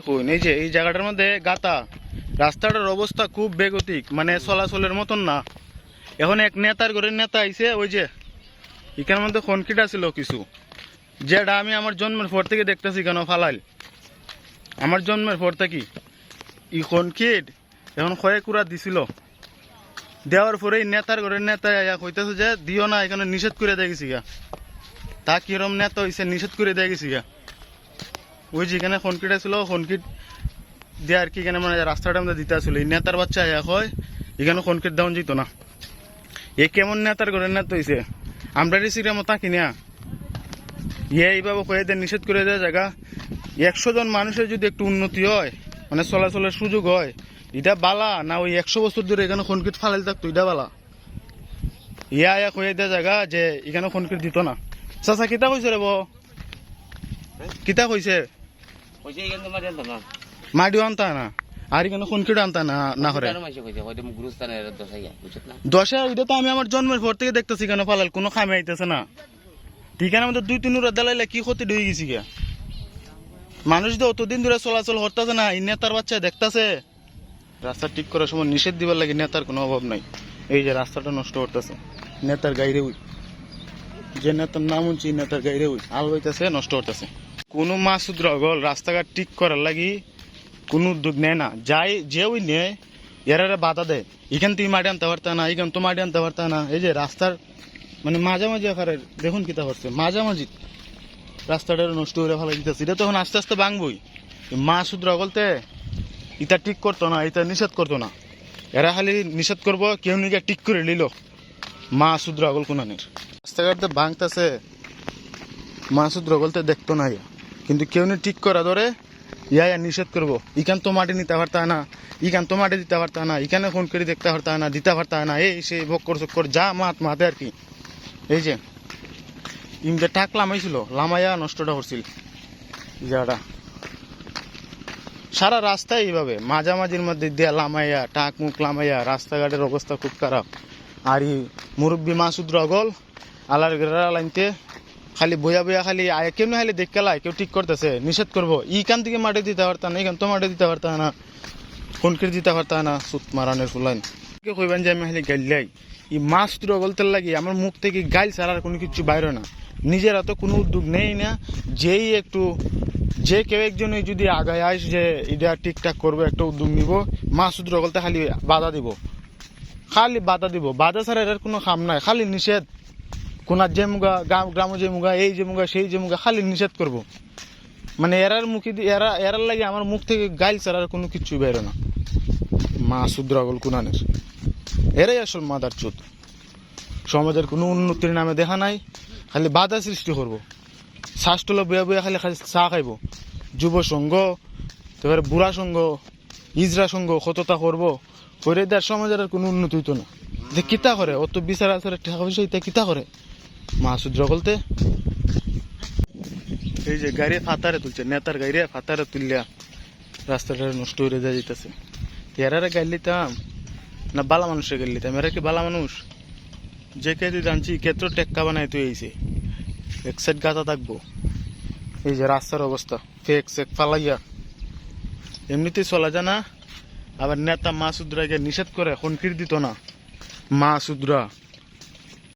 দেখুন এই যে এই জায়গাটার মধ্যে গাতা, রাস্তাটার অবস্থা খুব বেগতিক মানে চলাচলের মতন না। এখন এক নেতার ঘরের নেতা আইছে, ওই যে, এখানের মধ্যে খনকিট ছিল কিছু। যেটা আমি আমার জন্মের পর থেকে দেখতেছি কেন ফালাইল। আমার জন্মের পর থেকে ই খনকিট এখন ক্ষয়ে কুড়া দিছিল। দেওয়ার পরে নেতার ঘরের নেতা আয়া কইতেছে যে, দিও না, এখানে নিষেধ করে দিয়ে গেছি গা। তা কিরম নেতা হইছে, নিষেধ করে দিয়ে গেছি গা। ওই যেখানে খনকিট ছিল খনকিট দিয়ে আর কি এখানে মানে রাস্তাটার মধ্যে দিতে আসলে নেতার বাচ্চা এক হয় এখানে খনকিট দেওয়া যেত না। এ কেমন নেতার ঘরের নেতা হইছে আমরা রিসিটা মতো তাকি না ইয়ে এইভাবে কয়ে দেয় নিষেধ করে দেয় জায়গা একশো জন মানুষের যদি একটু উন্নতি হয় মানে চলাচলের সুযোগ হয় এটা বালা, না ওই একশো বছর ধরে এখানে খনকিট ফালাইল থাকতো এটা বালা। ইয়া ইয়া কয়ে দেয় জায়গা যে এখানে খনকিট দিত না। চাচা, কিতা কইছে রে কিতা কইছে আনতা না। আর আনতা না না করে? দশে এটা তো আমি আমার জন্মের পর থেকে দেখতেছি কেন ফালাল কোনো খামে আইতেছে না। ঠিকানা আমাদের দুই তিন উড়া দালাইলে কি ক্ষতি গেছি মানুষ তো অতদিন ধরে চলাচল করতেছে না এই নেতার বাচ্চা দেখতাছে। রাস্তা ঠিক করার সময় নিষেধ দিবার লাগে নেতার কোনো অভাব নাই। এই যে রাস্তাটা নষ্ট করতেছে নেতার গাইরে উই। যে নেতার নাম উঠছি নেতার গাইরে উই। আল হইতেছে নষ্ট করতেছে কোনো মাসুদ রগল রাস্তাঘাট ঠিক করার লাগি কোনো উদ্যোগ নেয় না। যাই, যে ওই নেয় এরারে বাধা দেয়। এখান থেকে মাটি আনতে পারতা না, এখান তো মাটি আনতে পারতা না। এই যে রাস্তার মানে মাঝামাঝি আকারে দেখুন কিতা করছে মাঝামাঝি রাস্তাটা নষ্ট করে ফেলা দিতেছে। এটা তখন আস্তে আস্তে ভাঙবই। মা শুদ্র বলতে ইটা ঠিক করতো না, এটা নিষেধ করতো না। এরা খালি নিষেধ করব, কেউ নিকে ঠিক করে নিল। মা শুদ্র আগল কোনানের। রাস্তাঘাটে ভাঙতেছে মা শুদ্র বলতে দেখতো না। কিন্তু কেউ ঠিক করা ধরে, ইয়া নিষেধ করব। ইখান তো মাটি নিতে পারতা না, ইখান তো মাটি দিতে পারতা না এখানে ফোন করে দেখতে পারতা না, দিতে পারতা না, এই সেই ভোগ কর চক্কর যা মাত মাতে আর কি। এই যে ইমকে টাক লামাইছিল লামাইয়া নষ্টটা করছিল। জায়গাটা। সারা রাস্তায় এইভাবে, মাঝামাঝির মধ্যে দিয়া লামাইয়া টাক মুখ লামাইয়া, রাস্তাঘাটের অবস্থা খুব খারাপ। আর এই মুরব্বী মাসুদ রগল, আলার গেরা লাইনতে খালি বইয়া বইয়া খালি আয় কেমনি খালি দেখতে লাই কেউ ঠিক করতেছে, নিষেধ করব। ইখান থেকে মাটি দিতে পারতা না এখান তো মাটি দিতে পারতা না ফোনকির দিতে পারতা না, সুত মারানের ফুলাইন। কইবেন যে আমি খালি গাইলাই ই মাছ তুলো বলতে লাগি, আমার মুখ থেকে গাইল ছাড়ার কোনো কিছু বাইরে না। নিজেরা তো কোনো উদ্যোগ নেই না, যেই একটু, যে কেউ একজন যদি আগায় আস যে এটা ঠিকঠাক করব, একটা উদ্যোগ নিব, মাছ তুলো বলতে খালি বাধা দিব। খালি বাধা দিব। বাধা ছাড়া এর কোনো খাম নাই, খালি নিষেধ। কোনার যে মুগা গ্রাম যে মুগা, এই যে মুগা, সেই যে মুগা, খালি নিষেধ করব। মানে এরার মুখে এরা এরার লাগে আমার মুখ থেকে গাইল ছাড়ার কোনো কিছু বেরো না। মা শুদ্রাগল কুনানের। এরাই আসল মাদার চোদ। সমাজের কোনো উন্নতির নামে দেখা নাই, খালি বাধা সৃষ্টি করব। শ্বাসটুলো বয়ে বয়ে খালি খালি চা খাইব। যুব সংঘ তারপরে বুড়া সংঘ, ইজরা সংঘ, কতটা করব? করে দেওয়ার সমাজের আর কোনো উন্নতি হইতো না। যে কিতা করে? অত বিচার আচারে টাকা পয়সা ইতা কিতা করে? মাসুদ বলতে? এই যে গাড়ি ফাতারে তুলছে, নেতার গাড়ি ফাতারে তুললিয়া রাস্তাটা নষ্ট হয়ে যা যেতেছে। এরারে গাড়ি লিতাম না বালা মানুষের গাড়ি লিতাম এরা কি বালা মানুষ? যে কে তুই জানছি কেত্র টেক্কা বানাই তুই এইছে এক সাইড গাতা থাকব। এই যে রাস্তার অবস্থা ফেক সেক ফালাইয়া। এমনিতেই চলা যায় না, আবার নেতা মাসুদরাকে নিষেধ করে খনকির দিত না। মাসুদরা।